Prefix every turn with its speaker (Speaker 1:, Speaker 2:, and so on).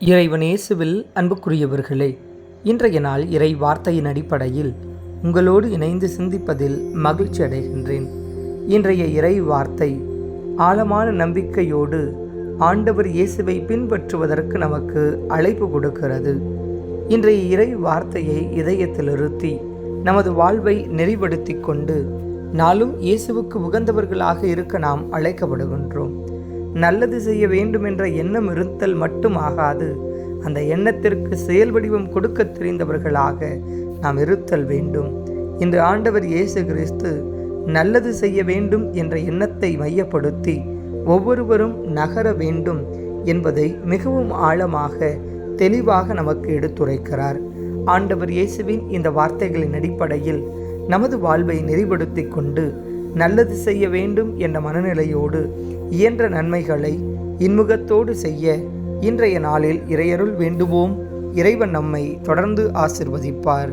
Speaker 1: இறைவனேசுவில் அன்புக்குரியவர்களே இன்றைய நாள் இறை வார்த்தையின் அடிப்படையில் உங்களோடு இணைந்து சிந்திப்பதில் மகிழ்ச்சி அடைகின்றேன். இன்றைய இறை வார்த்தை ஆழமான நம்பிக்கையோடு ஆண்டவர் இயேசுவை பின்பற்றுவதற்கு நமக்கு அழைப்பு கொடுக்கிறது. இன்றைய இறை வார்த்தையை இதயத்தில் இருத்தி நமது வாழ்வை நெறிப்படுத்தி கொண்டு நாளும் இயேசுவுக்கு உகந்தவர்களாக இருக்க நாம் அழைக்கப்படுகின்றோம். நல்லது செய்ய வேண்டும் என்ற எண்ணம் இருத்தல் மட்டும் ஆகாது அந்த எண்ணத்திற்கு செயல் வடிவம் கொடுக்க தெரிந்தவர்களாக நாம் இருத்தல் வேண்டும். இன்று ஆண்டவர் இயேசு கிறிஸ்து நல்லது செய்ய வேண்டும் என்ற எண்ணத்தை மையப்படுத்தி ஒவ்வொருவரும் நகர வேண்டும் என்பதை மிகவும் ஆழமாக தெளிவாக நமக்கு எடுத்துரைக்கிறார். ஆண்டவர் இயேசுவின் இந்த வார்த்தைகளின் அடிப்படையில் நமது வாழ்வை நெறிப்படுத்தி கொண்டு நல்லது செய்ய வேண்டும் என்ற மனநிலையோடு இயன்ற நன்மைகளை இன்முகத்தோடு செய்ய இன்றைய நாளில் இறையருள் வேண்டுவோம். இறைவன் நம்மை தொடர்ந்து ஆசிர்வதிப்பார்.